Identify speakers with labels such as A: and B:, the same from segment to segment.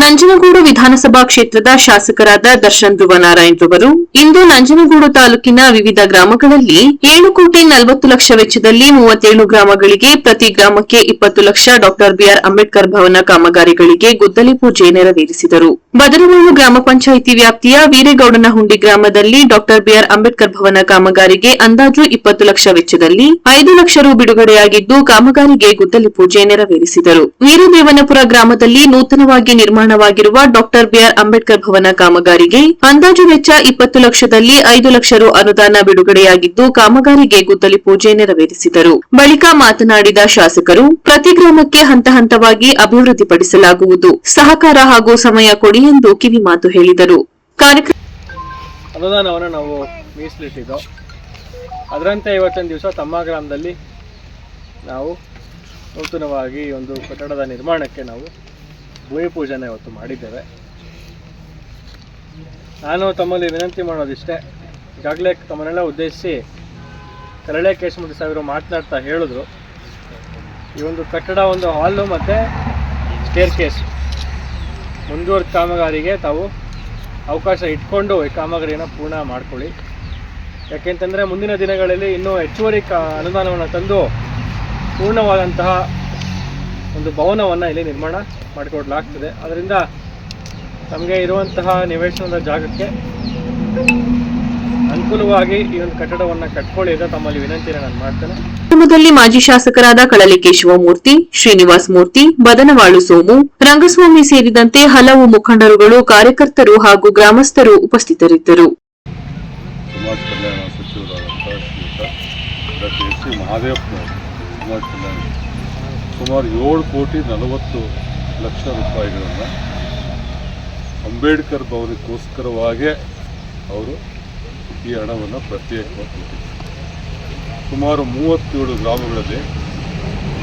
A: ನಂಜನಗೂಡು ವಿಧಾನಸಭಾ ಕ್ಷೇತ್ರದ ಶಾಸಕರಾದ ದರ್ಶನ್ ಧ್ರುವ ನಾರಾಯಣ್ ರವರು ಇಂದು ನಂಜನಗೂಡು ತಾಲೂಕಿನ ವಿವಿಧ ಗ್ರಾಮಗಳಲ್ಲಿ ಏಳು ಕೋಟಿ ನಲವತ್ತು ಲಕ್ಷ ವೆಚ್ಚದಲ್ಲಿ ಮೂವತ್ತೇಳು ಗ್ರಾಮಗಳಿಗೆ ಪ್ರತಿ ಗ್ರಾಮಕ್ಕೆ ಇಪ್ಪತ್ತು lakh doctor B R Ambedkar Bhavan ಕಾಮಗಾರಿಗಳಿಗೆ ಗುದ್ದಲಿ ಪೂಜೆ ನೆರವೇರಿಸಿದರು. ಬದರವಾಳು ಗ್ರಾಮ ಪಂಚಾಯಿತಿ ವ್ಯಾಪ್ತಿಯ ವೀರೇಗೌಡನಹುಂಡಿ ಗ್ರಾಮದಲ್ಲಿ ಡಾಕ್ಟರ್ ಬಿಆರ್ ಅಂಬೇಡ್ಕರ್ ಭವನ ಕಾಮಗಾರಿಗೆ ಅಂದಾಜು ಇಪ್ಪತ್ತು ಲಕ್ಷ ವೆಚ್ಚದಲ್ಲಿ ಐದು ಲಕ್ಷ ರು ಬಿಡುಗಡೆಯಾಗಿದ್ದು, ಕಾಮಗಾರಿಗೆ ಗುದ್ದಲಿ ಪೂಜೆ ನೆರವೇರಿಸಿದರು. ವೀರದೇವನಪುರ ಗ್ರಾಮದಲ್ಲಿ ನೂತನವಾಗಿ ನಿರ್ಮಾಣವಾಗಿರುವ ಡಾಕ್ಟರ್ ಬಿಆರ್ ಅಂಬೇಡ್ಕರ್ ಭವನ ಕಾಮಗಾರಿಗೆ ಅಂದಾಜು ವೆಚ್ಚ ಇಪ್ಪತ್ತು ಲಕ್ಷದಲ್ಲಿ ಐದು ಲಕ್ಷ ರು ಅನುದಾನ ಬಿಡುಗಡೆಯಾಗಿದ್ದು ಕಾಮಗಾರಿಗೆ ಗುದ್ದಲಿ ಪೂಜೆ ನೆರವೇರಿಸಿದರು. ಬಳಿಕ ಮಾತನಾಡಿದ ಶಾಸಕರು, ಪ್ರತಿ ಗ್ರಾಮಕ್ಕೆ ಹಂತ ಹಂತವಾಗಿ ಅಭಿವೃದ್ಧಿಪಡಿಸಲಾಗುವುದು. ಸಹಕಾರ ಹಾಗೂ ಸಮಯ ಕೊಡಿ ಎಂದು ಕಿವಿಮಾತು ಹೇಳಿದರು.
B: ಅನುದಾನವನ್ನು ನಾವು ಅದರಂತೆ ಇವತ್ತಿನ ದಿವಸ ತಮ್ಮ ಗ್ರಾಮದಲ್ಲಿ ನಾವು ನೂತನವಾಗಿ ಒಂದು ಕಟ್ಟಡದ ನಿರ್ಮಾಣಕ್ಕೆ ನಾವು ಭೂಮಿ ಪೂಜೆನ ಇವತ್ತು ಮಾಡಿದ್ದೇವೆ. ನಾನು ತಮ್ಮಲ್ಲಿ ವಿನಂತಿ ಮಾಡೋದಿಷ್ಟೇ, ಈಗಾಗಲೇ ತಮ್ಮನ್ನೆಲ್ಲ ಉದ್ದೇಶಿಸಿ ಕರಳೆ ಕೇಶಮೂರ್ತಿ ಸಾವಿರ ಮಾತನಾಡ್ತಾ ಹೇಳಿದ್ರು. ಈ ಒಂದು ಕಟ್ಟಡ, ಒಂದು ಹಾಲು ಮತ್ತು ಸ್ಟೇರ್ ಕೇಸ್ ಮುಂದುವರೆದ ಕಾಮಗಾರಿಗೆ ತಾವು ಅವಕಾಶ ಇಟ್ಕೊಂಡು ಈ ಕಾಮಗಾರಿಯನ್ನು ಪೂರ್ಣ ಮಾಡ್ಕೊಳ್ಳಿ. ಯಾಕೆಂತಂದರೆ ಮುಂದಿನ ದಿನಗಳಲ್ಲಿ ಇನ್ನೂ ಹೆಚ್ಚುವರಿ ಕಾ ಅನುದಾನವನ್ನು ತಂದು ಪೂರ್ಣವಾದಂತಹ ಒಂದು ಭವನವನ್ನು ಇಲ್ಲಿ ನಿರ್ಮಾಣ ಮಾಡಿಕೊಡ್ಲಾಗ್ತದೆ. ಅದರಿಂದ ನಮಗೆ ಇರುವಂತಹ ನಿವೇಶನದ ಜಾಗಕ್ಕೆ ಅನುಕೂಲವಾಗಿ ಈ ಒಂದು ಕಟ್ಟಡವನ್ನು ಕಟ್ಕೊಳ್ಳಿ ಅಂತ ತಮ್ಮಲ್ಲಿ ವಿನಂತಿಯನ್ನು ನಾನು ಮಾಡ್ತೇನೆ.
A: ಕುಟುಂಬದಲ್ಲಿ ಮಾಜಿ ಶಾಸಕರಾದ ಕಳಲಿಕೆ ಕೇಶವಮೂರ್ತಿ ಶ್ರೀನಿವಾಸ್ ಮೂರ್ತಿ ಬದನವಾಳು ಸೋಮು ರಂಗಸ್ವಾಮಿ ಸೇರಿದಂತೆ ಹಲವು ಮುಖಂಡರುಗಳು ಕಾರ್ಯಕರ್ತರು ಹಾಗೂ ಗ್ರಾಮಸ್ಥರು ಉಪಸ್ಥಿತರಿದ್ದರು.
C: ಸಮಾಜ ಸುಮಾರು ಏಳು ಕೋಟಿ ನಲವತ್ತು ಲಕ್ಷ ರೂಪಾಯಿಗಳನ್ನು ಅಂಬೇಡ್ಕರ್ ಭವನಕ್ಕೋಸ್ಕರವಾಗೇ ಅವರು ಈ ಹಣವನ್ನು ಪ್ರತ್ಯೇಕವಾಗಿ ಕೊಟ್ಟಿದ್ದಾರೆ. ಸುಮಾರು ಮೂವತ್ತೇಳು ಗ್ರಾಮಗಳಲ್ಲಿ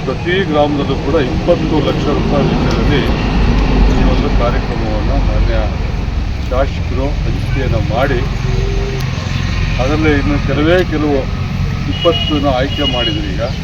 C: ಪ್ರತಿ ಗ್ರಾಮದಲ್ಲೂ ಕೂಡ ಇಪ್ಪತ್ತು ಲಕ್ಷ ರೂಪಾಯಿ ವೆಚ್ಚದಲ್ಲಿ ಈ ಒಂದು ಕಾರ್ಯಕ್ರಮವನ್ನು ಮಾನ್ಯ ಶಾಸಕರು ಹಂಚಿಕೆಯನ್ನು ಮಾಡಿ ಅದರಲ್ಲಿ ಇನ್ನು ಕೆಲವೇ ಕೆಲವು ಇಪ್ಪತ್ತನ್ನು ಆಯ್ಕೆ ಮಾಡಿದ್ರು ಈಗ.